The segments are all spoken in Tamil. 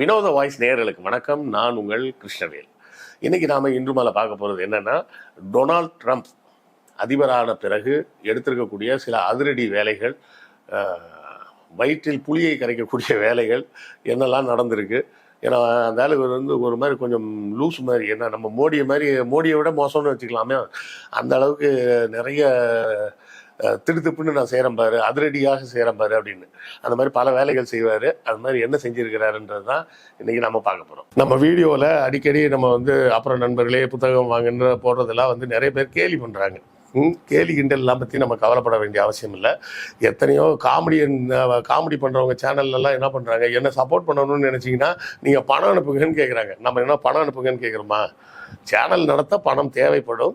வினோத வாய்ஸ் நேயர்களுக்கு வணக்கம். நான் உங்கள் கிருஷ்ணவேல். இன்னைக்கு நாம இன்று மேலே பார்க்க போகிறது என்னன்னா டொனால்ட் ட்ரம்ப் அதிபரான பிறகு எடுத்திருக்கக்கூடிய சில அதிரடி வேலைகள் வயிற்றில் புளியை கரைக்கக்கூடிய வேலைகள் என்னெல்லாம் நடந்திருக்கு. ஏன்னா அந்த ஆளுக்கு வந்து ஒரு மாதிரி கொஞ்சம் லூஸ் மாதிரி என்ன நம்ம மோடியை மாதிரி மோடியை விட மோசம்னு வச்சுக்கலாமே. அந்த அளவுக்கு நிறைய திடுத்துப்புன்னு திடுதிப்புன்னு நான் செய்கிறேன் பாரு அதிரடியாக செய்கிறேன் பாரு அப்படின்னு. அந்த மாதிரி பல வேலைகள் செய்வார். அது மாதிரி என்ன செஞ்சுருக்கிறாருன்றது தான் இன்னைக்கு நம்ம பார்க்க போகிறோம் நம்ம வீடியோவில் அடிக்கடி நம்ம வந்து அப்புறம் நண்பர்களே புத்தகம் வாங்குன்ற போடுறதெல்லாம் வந்து நிறைய பேர் கேலி பண்ணுறாங்க ம், கேலி கிண்டல்லாம் பற்றி நம்ம கவலைப்பட வேண்டிய அவசியம் இல்லை. எத்தனையோ காமெடியன் காமெடி பண்ணுறவங்க சேனல்லலாம் என்ன பண்ணுறாங்க என்ன சப்போர்ட் பண்ணணும்னு நினச்சிங்கன்னா நீங்கள் பணம் அனுப்புங்கன்னு கேட்குறாங்க நம்ம என்ன பணம் அனுப்புங்கன்னு கேட்குறோமா சேனல் நடத்த பணம் தேவைப்படும்.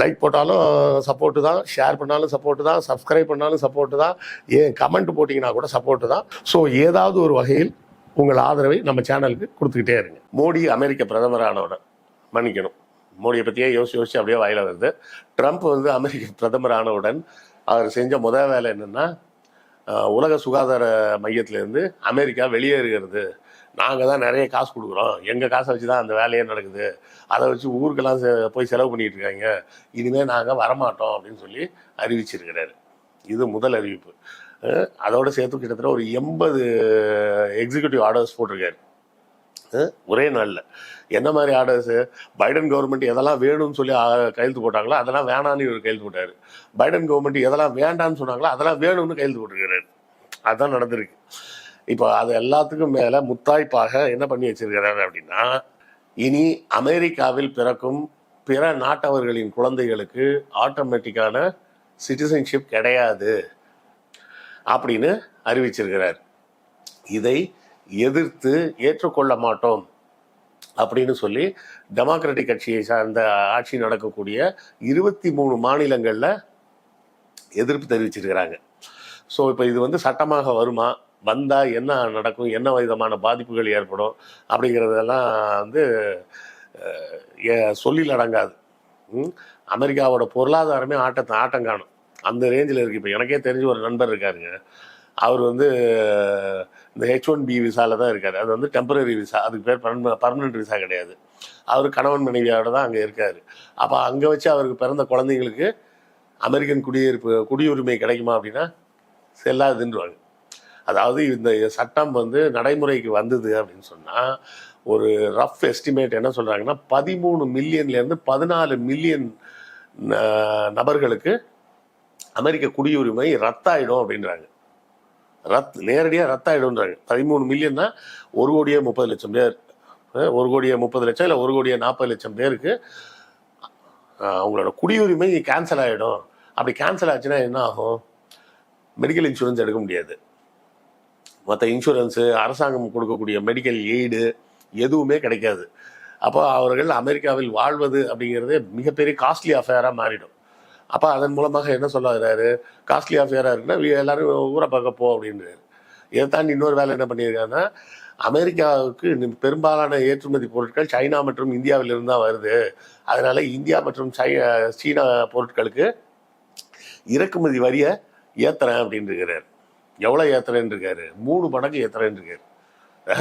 லைக் போட்டாலும் சப்போர்ட்டு தான் ஷேர் பண்ணாலும் சப்போர்ட்டு தான் சப்ஸ்கிரைப் பண்ணாலும் சப்போர்ட்டு தான் ஏன் கமெண்ட் போட்டிங்கன்னா கூட சப்போர்ட்டு தான். ஸோ ஏதாவது ஒரு வகையில் உங்கள் ஆதரவை நம்ம சேனலுக்கு கொடுத்துக்கிட்டே இருங்க. மோடி அமெரிக்க பிரதமரானவுடன் மன்னிக்கணும். மோடியை பற்றியே யோசிச்சு யோசிச்சு அப்படியே வாயில வருது. ட்ரம்ப் வந்து அமெரிக்க பிரதமரானவுடன் அவர் செஞ்ச முதல் வேலை என்னன்னா உலக சுகாதார மையத்திலேருந்து அமெரிக்கா வெளியேறுகிறது. நாங்கள் தான் நிறைய காசு கொடுக்குறோம். எங்கள் காசை வச்சு தான் அந்த வேலையே நடக்குது. அதை வச்சு ஊருக்கெல்லாம் செ- போய் செலவு பண்ணிட்டு இருக்காங்க. இனிமேல் நாங்கள் வரமாட்டோம் அப்படின்னு சொல்லி அறிவிச்சிருக்கிறாரு. இது முதல் அறிவிப்பு. அதோட சேர்த்து கிட்டத்தட்ட ஒரு எண்பது எக்ஸிக்யூட்டிவ் ஆர்டர்ஸ் போட்டிருக்காரு. ஒரே நாளில். என்ன மாதிரி ஆர்டர்ஸு பைடன் கவர்மெண்ட் எதெல்லாம் வேணும்னு சொல்லி கையெழுத்து போட்டாங்களோ அதெல்லாம் வேணான்னு இவர் கையெழுத்து போட்டார். பைடன் கவர்மெண்ட் எதெல்லாம் வேண்டான்னு சொன்னாங்களோ அதெல்லாம் வேணும்னு கையெழுத்து போட்டிருக்கிறாரு. அதுதான் நடந்திருக்கு. இப்போ அது எல்லாத்துக்கும் மேலே முத்தாய்ப்பாக என்ன பண்ணி வச்சிருக்கிறாரு அப்படின்னா இனி அமெரிக்காவில் பிறக்கும் பிற நாட்டவர்களின் குழந்தைகளுக்கு ஆட்டோமேட்டிக்கான சிட்டிசன்ஷிப் கிடையாது அப்படின்னு அறிவிச்சிருக்கிறார். இதை எதிர்த்து ஏற்றுக்கொள்ள மாட்டோம் அப்படின்னு சொல்லி டெமோக்ராட்டிக் கட்சியை சார்ந்த ஆட்சி நடக்கக்கூடிய இருபத்தி மூணு மாநிலங்களில் எதிர்ப்பு தெரிவிச்சிருக்கிறாங்க. ஸோ இப்போ இது வந்து சட்டமாக வருமா? வந்தால் என்ன நடக்கும் என்ன விதமான பாதிப்புகள் ஏற்படும் அப்படிங்கிறதெல்லாம் வந்து ஏ- சொல்லில் அடங்காது. அமெரிக்காவோட பொருளாதாரமே ஆட்டத்தை ஆட்டம் காணும் அந்த ரேஞ்சில் இருக்குது இப்போ எனக்கே தெரிஞ்ச ஒரு நண்பர் இருக்காருங்க. அவர் வந்து இந்த ஹெச் ஒன் பி விசாவில் தான் இருக்கார். அது வந்து டெம்பரரி விசா அதுக்கு பேர் பர்மனெண்ட் விசா கிடையாது. அவர் கணவன் மனைவியோட தான் அங்கே இருக்கார். அப்போ அங்கே வச்சு அவருக்கு பிறந்த குழந்தைங்களுக்கு அமெரிக்கன் குடியிருப்பு குடியுரிமை கிடைக்குமா அப்படின்னா செல்லாதுன்றாங்க அதாவது இந்த சட்டம் வந்து நடைமுறைக்கு வந்தது அப்படின்னு சொன்னால் ஒரு ரஃப் எஸ்டிமேட் என்ன சொல்கிறாங்கன்னா பதிமூணு மில்லியன்லேருந்து பதினாலு மில்லியன் நபர்களுக்கு அமெரிக்க குடியுரிமை ரத்தாயிடும் அப்படின்றாங்க. ரத் நேரடியாக ரத்தாயிடும்ன்றாங்க. பதிமூணு மில்லியன்னா ஒரு கோடியே முப்பது லட்சம் பேர். ஒரு கோடியே முப்பது லட்சம் இல்லை ஒரு கோடியே நாற்பது லட்சம் பேருக்கு அவங்களோட குடியுரிமை கேன்சல் ஆகிடும் அப்படி கேன்சல் ஆச்சுன்னா என்ன ஆகும்? மெடிக்கல் இன்சூரன்ஸ் எடுக்க முடியாது. மற்ற இன்சூரன்ஸு அரசாங்கம் கொடுக்கக்கூடிய மெடிக்கல் எய்டு எதுவுமே கிடைக்காது. அப்போ அவர்கள் அமெரிக்காவில் வாழ்வது அப்படிங்கிறதே மிகப்பெரிய காஸ்ட்லி அஃபேராக மாறிடும். அப்போ அதன் மூலமாக என்ன சொல்ல வர்றாரு காஸ்ட்லி அஃபேராக இருக்குன்னா எல்லாரும் ஊரை பார்க்க போ அப்படின்றாரு. இதை தாண்டி இன்னொரு வேலை என்ன பண்ணியிருக்காங்கன்னா அமெரிக்காவுக்கு பெரும்பாலான ஏற்றுமதி பொருட்கள் சைனா மற்றும் இந்தியாவிலிருந்து தான் வருது. அதனால இந்தியா மற்றும் சை சீனா பொருட்களுக்கு இறக்குமதி வரியை ஏத்துறேன் அப்படின்னு இருக்கிறார் எவ்வளோ ஏற்றுறேன்னு இருக்காரு மூணு மடங்கு ஏற்றுறேன்னு இருக்காரு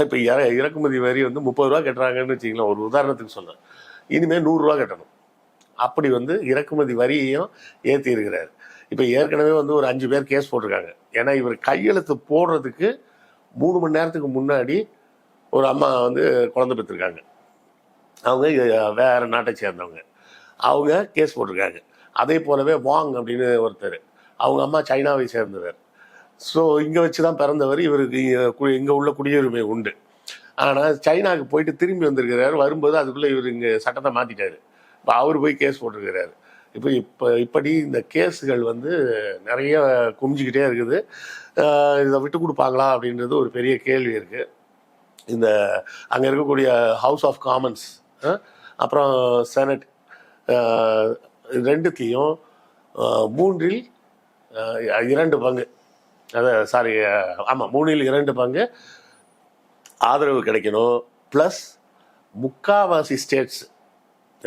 இப்போ இறக்குமதி வரி வந்து முப்பது ரூபா கட்டுறாங்கன்னு வச்சுக்கலாம் ஒரு உதாரணத்துக்கு சொல்கிறேன் இனிமேல் நூறுரூவா கட்டணும். அப்படி வந்து இறக்குமதி வரியையும் ஏற்றி இருக்கிறார் இப்போ ஏற்கனவே வந்து ஒரு அஞ்சு பேர் கேஸ் போட்டிருக்காங்க. ஏன்னா இவர் கையெழுத்து போடுறதுக்கு மூணு மணி நேரத்துக்கு முன்னாடி ஒரு அம்மா வந்து குழந்தை பெற்றிருக்காங்க. அவங்க வேறு நாட்டை சேர்ந்தவங்க. அவங்க கேஸ் போட்டிருக்காங்க. அதே போலவே வாங் அப்படின்னு ஒருத்தர். அவங்க அம்மா சைனாவை சேர்ந்தவர். ஸோ இங்கே வச்சு தான் பிறந்தவர். இவருக்கு இங்கே உள்ள குடியுரிமை உண்டு. ஆனால் சைனாவுக்கு போயிட்டு திரும்பி வந்திருக்கிறாரு. வரும்போது அதுக்குள்ளே இவர் இங்கே சட்டத்தை மாற்றிட்டாரு இப்போ அவர் போய் கேஸ் போட்டிருக்கிறாரு. இப்போ இப்போ இப்படி இந்த கேஸுகள் வந்து நிறைய குமிஞ்சிக்கிட்டே இருக்குது. இதை விட்டு கொடுப்பாங்களா அப்படின்றது ஒரு பெரிய கேள்வி இருக்குது இந்த அங்கே இருக்கக்கூடிய ஹவுஸ் ஆஃப் காமன்ஸ் அப்புறம் செனட் ரெண்டுத்தையும் மூன்றில் இரண்டு பங்கு. அது சாரி ஆமாம் மூணில் இரண்டு பங்கு. ஆதரவு கிடைக்கணும். ப்ளஸ் முக்காவாசி ஸ்டேட்ஸ்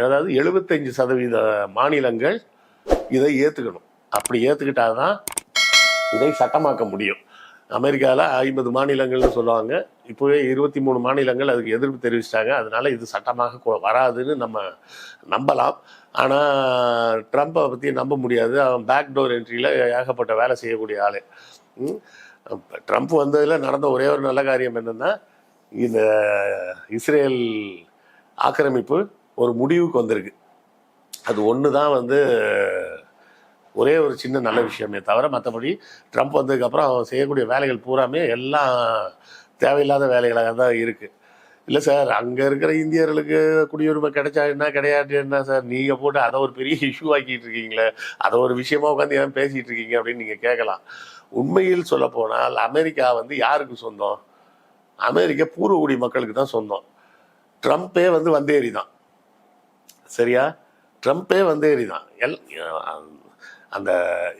அதாவது எழுபத்தஞ்சு சதவீத மாநிலங்கள் இதை ஏற்றுக்கணும் அப்படி ஏற்றுக்கிட்டாதான் இதை சட்டமாக்க முடியும். அமெரிக்காவில் ஐம்பது மாநிலங்கள்னு சொல்லுவாங்க. இப்போவே இருபத்தி மூணு மாநிலங்கள் அதுக்கு எதிர்ப்பு தெரிவிச்சிட்டாங்க. அதனால இது சட்டமாக வராதுன்னு நம்ம நம்பலாம். ஆனால் ட்ரம்ப்பை பற்றி நம்ப முடியாது. அவன் பேக் டோர் என்ட்ரியில் ஏகப்பட்ட வேலை செய்யக்கூடிய ஆள். ட்ரம்ப் வந்ததில் நடந்த ஒரே ஒரு நல்ல காரியம் என்னென்னா இந்த இஸ்ரேல் ஆக்கிரமிப்பு ஒரு முடிவுக்கு வந்திருக்கு. அது ஒன்று தான் வந்து ஒரே ஒரு சின்ன நல்ல விஷயமே தவிர மற்றபடி ட்ரம்ப் வந்ததுக்கப்புறம் அவன் செய்யக்கூடிய வேலைகள் பூராமே எல்லாம் தேவையில்லாத வேலைகளாக தான் இருக்குது இல்லை சார் அங்கே இருக்கிற இந்தியர்களுக்கு குடியுரிமை கிடைச்சா என்ன கிடையாது என்ன சார்? நீங்கள் போட்டு அதை ஒரு பெரிய இஷ்யூ ஆக்கிட்டு இருக்கீங்களே. அதை ஒரு விஷயமா உட்காந்து ஏன் பேசிகிட்டு இருக்கீங்க அப்படின்னு நீங்கள் கேட்கலாம். உண்மையில் சொல்லப்போனால் அமெரிக்கா வந்து யாருக்கு சொந்தம்? அமெரிக்க பூர்வகுடி மக்களுக்கு தான் சொந்தம். ட்ரம்ப்பே வந்து வந்தேரி தான். சரியா? ட்ரம்ப்பே வந்தேரி தான். எல் அந்த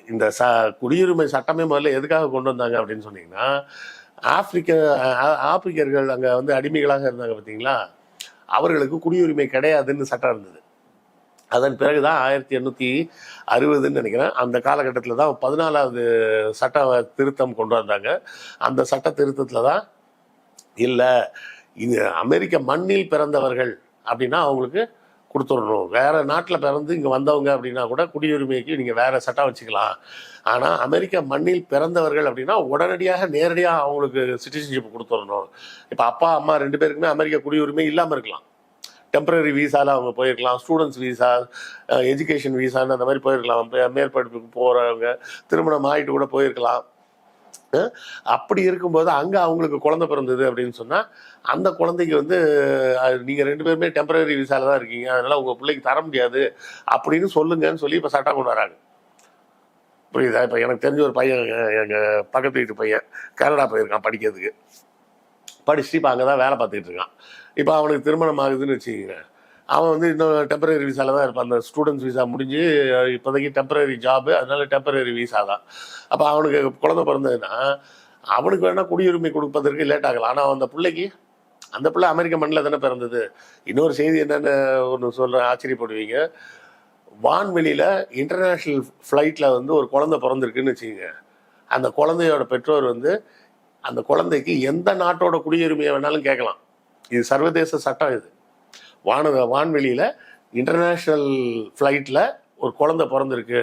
இந்த ச குடியுரிமை சட்டமே முதல்ல எதுக்காக கொண்டு வந்தாங்க அப்படின்னு சொன்னீங்கன்னா ஆப்பிரிக்க ஆ- ஆப்பிரிக்கர்கள் அங்கே வந்து அடிமைகளாக இருந்தாங்க பார்த்தீங்களா? அவர்களுக்கு குடியுரிமை கிடையாதுன்னு சட்டம் இருந்தது. அதன் பிறகு தான் ஆயிரத்தி எண்ணூற்றி அறுபதுன்னு நினைக்கிறேன். அந்த காலகட்டத்தில் தான் பதினாலாவது சட்ட திருத்தம் கொண்டு வந்தாங்க. அந்த சட்ட திருத்தத்தில் தான் இல்லை இது அமெரிக்க மண்ணில் பிறந்தவர்கள் அப்படின்னா அவங்களுக்கு கொடுத்துடணும். வேற நாட்டில் பிறந்து இங்கே வந்தவங்க அப்படின்னா கூட குடியுரிமைக்கு நீங்கள் வேற சட்டம் வச்சுக்கலாம். ஆனால் அமெரிக்க மண்ணில் பிறந்தவர்கள் அப்படின்னா உடனடியாக நேரடியாக அவங்களுக்கு சிட்டிசன்ஷிப் கொடுத்துடணும். இப்போ அப்பா அம்மா ரெண்டு பேருக்குமே அமெரிக்க குடியுரிமை இல்லாமல் இருக்கலாம். டெம்பரரி வீசால அவங்க போயிருக்கலாம். ஸ்டூடெண்ட்ஸ் வீசா எஜுகேஷன் வீசான்னு அந்த மாதிரி போயிருக்கலாம். மேற்படிப்புக்கு போகிறவங்க திருமணம் ஆகிட்டு கூட போயிருக்கலாம். அப்படி இருக்கும்போது அங்கே அவங்களுக்கு குழந்தை பிறந்தது அப்படின்னு சொன்னால் அந்த குழந்தைக்கு வந்து நீங்கள் ரெண்டு பேருமே டெம்பரரி விசால தான் இருக்கீங்க. அதனால உங்கள் பிள்ளைக்கு தர முடியாது அப்படின்னு சொல்லுங்கன்னு சொல்லி இப்போ சட்டம் கொண்டு வராங்க. புரியுதா? இப்போ எனக்கு தெரிஞ்ச ஒரு பையன் எங்கள் பக்கத்து வீட்டு பையன் கனடா போயிருக்கான் படிக்கிறதுக்கு. படிச்சுட்டு இப்போ அங்கே தான் வேலை பார்த்துக்கிட்டு இருக்கான். இப்போ அவனுக்கு திருமணம் ஆகுதுன்னு வச்சுக்கோங்க அவன் வந்து இன்னும் டெம்பரரி விசாவில் தான் இருப்பான். அந்த ஸ்டூடெண்ட்ஸ் விசா முடிஞ்சு இப்போதைக்கு டெம்பரரி ஜாபு அதனால டெம்பரரி விசா தான். அப்போ அவனுக்கு குழந்தை பிறந்ததுன்னா அவனுக்கு வேணால் குடியுரிமை கொடுப்பதற்கு லேட் ஆகலாம். ஆனால் அந்த பிள்ளைக்கு அந்த பிள்ளை அமெரிக்க மண்ணில் தானே பிறந்தது. இன்னொரு செய்தி என்னென்னு ஒன்று சொல்கிறேன் ஆச்சரியப்படுவீங்க. வான்வெளியில் இன்டர்நேஷ்னல் ஃப்ளைட்டில் வந்து ஒரு குழந்தை பிறந்திருக்குன்னு வச்சுக்கோங்க. அந்த குழந்தையோட பெற்றோர் வந்து அந்த குழந்தைக்கு எந்த நாட்டோட குடியுரிமையை வேணாலும் கேட்கலாம். இது சர்வதேச சட்டம் இது. வான வான்வெளியில் இன்டர்நேஷ்னல் ஃப்ளைட்டில் ஒரு குழந்தை பிறந்திருக்கு.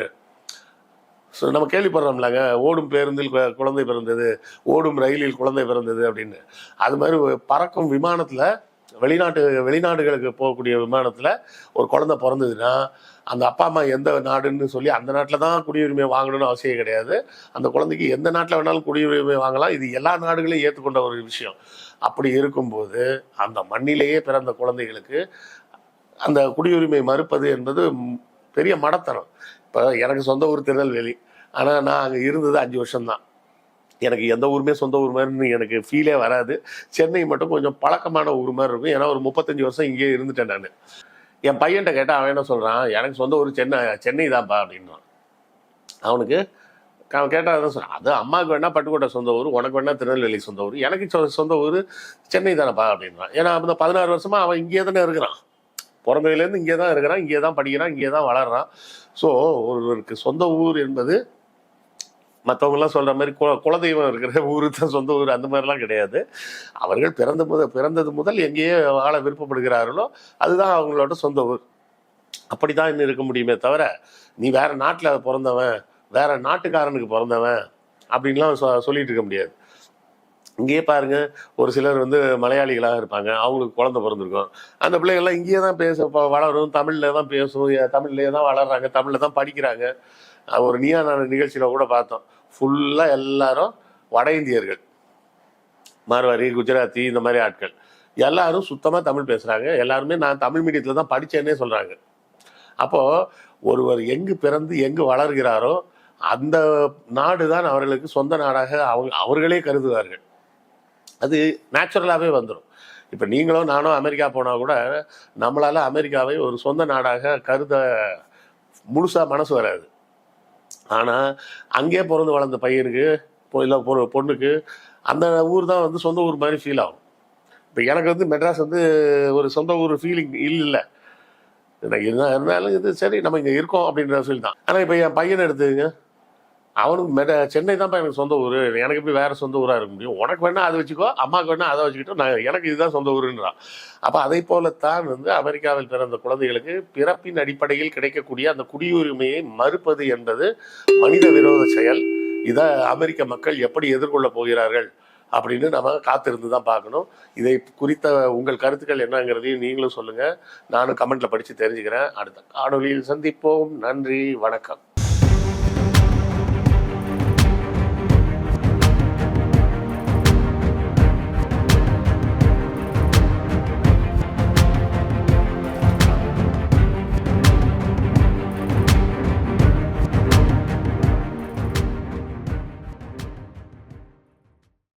ஸோ நம்ம கேள்விப்படுறோம்லங்க ஓடும் பேருந்தில் குழந்தை பிறந்தது ஓடும் ரயிலில் குழந்தை பிறந்தது அப்படின்னு. அது மாதிரி பறக்கும் விமானத்தில் வெளிநாட்டு வெளிநாடுகளுக்கு போகக்கூடிய விமானத்தில் ஒரு குழந்தை பிறந்ததுன்னா அந்த அப்பா அம்மா எந்த நாடுன்னு சொல்லி அந்த நாட்டில் தான் குடியுரிமை வாங்கணும்னு அவசியம் கிடையாது. அந்த குழந்தைக்கு எந்த நாட்டில் வேணாலும் குடியுரிமை வாங்கலாம். இது எல்லா நாடுகளையும் ஏற்றுக்கொண்ட ஒரு விஷயம். அப்படி இருக்கும்போது அந்த மண்ணிலேயே பிறந்த குழந்தைகளுக்கு அந்த குடியுரிமை மறுப்பது என்பது பெரிய மடத்தனம் இப்போ எனக்கு சொந்த ஊர் திருநெல்வேலி. ஆனால் நான் அங்கே இருந்தது அஞ்சு வருஷம்தான். எனக்கு எந்த ஊருமே சொந்த ஊர் மாதிரின்னு எனக்கு ஃபீலே வராது. சென்னை மட்டும் கொஞ்சம் பழக்கமான ஊர் மாதிரி இருக்கும். ஏன்னா ஒரு முப்பத்தஞ்சு வருஷம் இங்கேயே இருந்துட்டேன் நான். என் பையன்கிட்ட கேட்டால் அவன் என்ன சொல்கிறான் எனக்கு சொந்த ஊர் சென்னை சென்னை தான்ப்பா அப்படின்றான் அவனுக்கு அவன் கேட்டால் அதான் சொல்கிறான் அது அம்மாவுக்கு வேணால் பட்டுக்கோட்டை சொந்த ஊர் உனக்கு வேணால் திருநெல்வேலி சொந்த ஊர் எனக்கு சொ- சொந்த ஊர் சென்னை தானேப்பா அப்படின்றான் ஏன்னா அந்த பதினாறு வருஷமாக அவன் இங்கேயே தானே இருக்கிறான். பிறந்ததுலேருந்து இங்கே தான் இருக்கிறான் இங்கே தான் படிக்கிறான் இங்கே தான் வளர்றான். ஸோ ஒருவருக்கு சொந்த ஊர் என்பது மற்றவங்களாம் சொல்கிற மாதிரி குல குலதெய்வம் இருக்கிற ஊரு தான் சொந்த ஊர் அந்த மாதிரிலாம் கிடையாது. அவர்கள் பிறந்த முதல் பிறந்தது முதல் எங்கேயே வாழ விருப்பப்படுகிறார்களோ அதுதான் அவங்களோட சொந்த ஊர். அப்படி தான் இன்னும் இருக்க முடியுமே தவிர நீ வேற நாட்டில் பிறந்தவன் வேற நாட்டுக்காரனுக்கு பிறந்தவன் அப்படின்லாம் சொ சொல்லிட்டு இருக்க முடியாது. இங்கேயே பாருங்க ஒரு சிலர் வந்து மலையாளிகளாக இருப்பாங்க அவங்களுக்கு குழந்தை பிறந்திருக்கும். அந்த பிள்ளைகள்லாம் இங்கேயே தான் பேச வளரும் தமிழில் தான் பேசும் தமிழ்லேயே தான் வளர்றாங்க தமிழில் தான் படிக்கிறாங்க. ஒரு நீயா நான் நிகழ்ச்சியில் கூட பார்த்தோம். ஃபுல்லாக எல்லாரும் வட இந்தியர்கள். மார்வாரி குஜராத்தி இந்த மாதிரி ஆட்கள். எல்லாரும் சுத்தமாக தமிழ் பேசுகிறாங்க எல்லாருமே நான் தமிழ் மீடியத்தில் தான் படித்தேன்னே சொல்கிறாங்க அப்போது ஒருவர் எங்கு பிறந்து எங்கு வளர்கிறாரோ அந்த நாடு தான் அவர்களுக்கு சொந்த நாடாக அவங்க அவர்களே கருதுவார்கள். அது நேச்சுரலாகவே வந்துடும் இப்போ நீங்களும் நானும் அமெரிக்கா போனால் கூட நம்மளால் அமெரிக்காவை ஒரு சொந்த நாடாக கருத முழுசாக மனசு வராது. ஆனால் அங்கேயே பிறந்து வளர்ந்த பையனுக்கு இல்லை பொண்ணுக்கு அந்த ஊர் தான் வந்து சொந்த ஊர் மாதிரி ஃபீல் ஆகும். இப்போ எனக்கு வந்து மெட்ராஸ் வந்து ஒரு சொந்த ஊர் ஃபீலிங் இல்லை. எனக்கு இருந்தாலும் இது சரி நம்ம இங்கே இருக்கோம் அப்படின்ற ஃபீல் தான். ஆனால் இப்போ என் பையனை எடுத்துங்க அவனுக்கு மெட சென்னை தான்ப்பா எனக்கு சொந்த ஊர். எனக்கு எப்படி வேறு சொந்த ஊராக இருக்க முடியும்? உனக்கு வேணால் அதை வச்சுக்கோ அம்மாவுக்கு வேணால் அதை வச்சுக்கிட்டோ நான் எனக்கு இதுதான் சொந்த ஊருன்றான். அப்போ அதை போலத்தான் வந்து அமெரிக்காவில் பிறந்த குழந்தைகளுக்கு பிறப்பின் அடிப்படையில் கிடைக்கக்கூடிய அந்த குடியுரிமையை மறுப்பது என்பது மனித விரோத செயல். இதை அமெரிக்க மக்கள் எப்படி எதிர்கொள்ள போகிறார்கள் அப்படின்னு நம்ம காத்திருந்து தான் பார்க்கணும். இதை குறித்த உங்கள் கருத்துக்கள் என்னங்கிறதையும் நீங்களும் சொல்லுங்கள் நானும் கமெண்ட்டில் படித்து தெரிஞ்சுக்கிறேன். அடுத்த காணொலியில் சந்திப்போம். நன்றி. வணக்கம்.